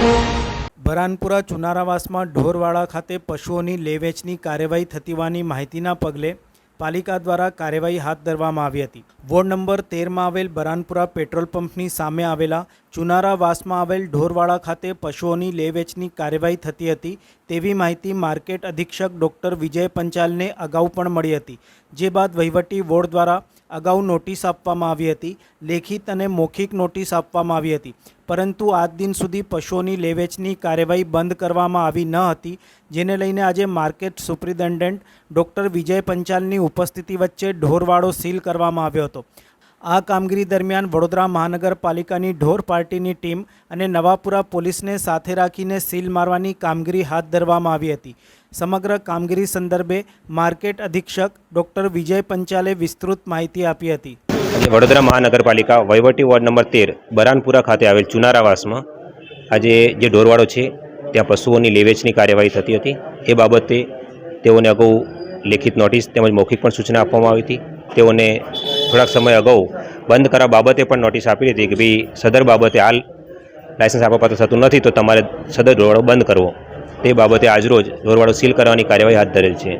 બરાનપુરા ચુનારાવાસમાં ઢોરવાડા ખાતે પશુઓની લેવેચની કાર્યવાહી થતી હોવાની માહિતીના પગલે પાલિકા દ્વારા કાર્યવાહી હાથ ધરવામાં આવી હતી. વોર્ડ નંબર તેરમાં આવેલ બરાનપુરા પેટ્રોલ પંપની સામે આવેલા ચુનારાવાસમાં આવેલ ઢોરવાડા ખાતે પશુઓની લેવેચની કાર્યવાહી થતી હતી તેવી માહિતી માર્કેટ અધિક્ષક ડૉક્ટર વિજય પંચાલને અગાઉ પણ મળી હતી. જે બાદ વહીવટી બોર્ડ દ્વારા અગાઉ નોટિસ આપવામાં આવી હતી, લેખિત અને મૌખિક નોટિસ આપવામાં આવી હતી. પરંતુ આજ દિન સુધી પશુઓની લેવેચની કાર્યવાહી બંધ કરવામાં આવી ન હતી, જેને લઈને આજે માર્કેટ સુપ્રિન્ટેન્ડન્ટ ડૉક્ટર વિજય પંચાલની ઉપસ્થિતિ વચ્ચે ઢોરવાડો સીલ કરવામાં આવ્યો હતો. આ કામગીરી દરમિયાન વડોદરા મહાનગરપાલિકાની ઢોર પાર્ટીની ટીમ અને નવાપુરા પોલીસને સાથે રાખીને સીલ મારવાની કામગીરી હાથ ધરવામાં આવી હતી. સમગ્ર કામગીરી સંદર્ભે માર્કેટ અધિક્ષક ડૉક્ટર વિજય પંચાલે વિસ્તૃત માહિતી આપી હતી. વડોદરા મહાનગરપાલિકા વહીવટી વોર્ડ નંબર તેર, બરાનપુરા ખાતે આવેલ ચુનારાવાસમાં આજે જે ઢોરવાડો છે, ત્યાં પશુઓની લેવેચની કાર્યવાહી થતી હતી. એ બાબતે તેઓને અગાઉ લેખિત નોટિસ તેમજ મૌખિક પણ સૂચના આપવામાં આવી હતી. તેઓને થોડાક સમય અગાઉ બંધ કરવા બાબતે પણ નોટિસ આપી હતી કે ભાઈ સદર બાબતે હાલ લાયસન્સ આપવા પાત્ર થતું નથી, તો તમારે સદર ઢોરવાડો બંધ કરવો. તે બાબતે આજરોજ ઢોરવાડો સીલ કરવાની કાર્યવાહી હાથ ધરેલ છે.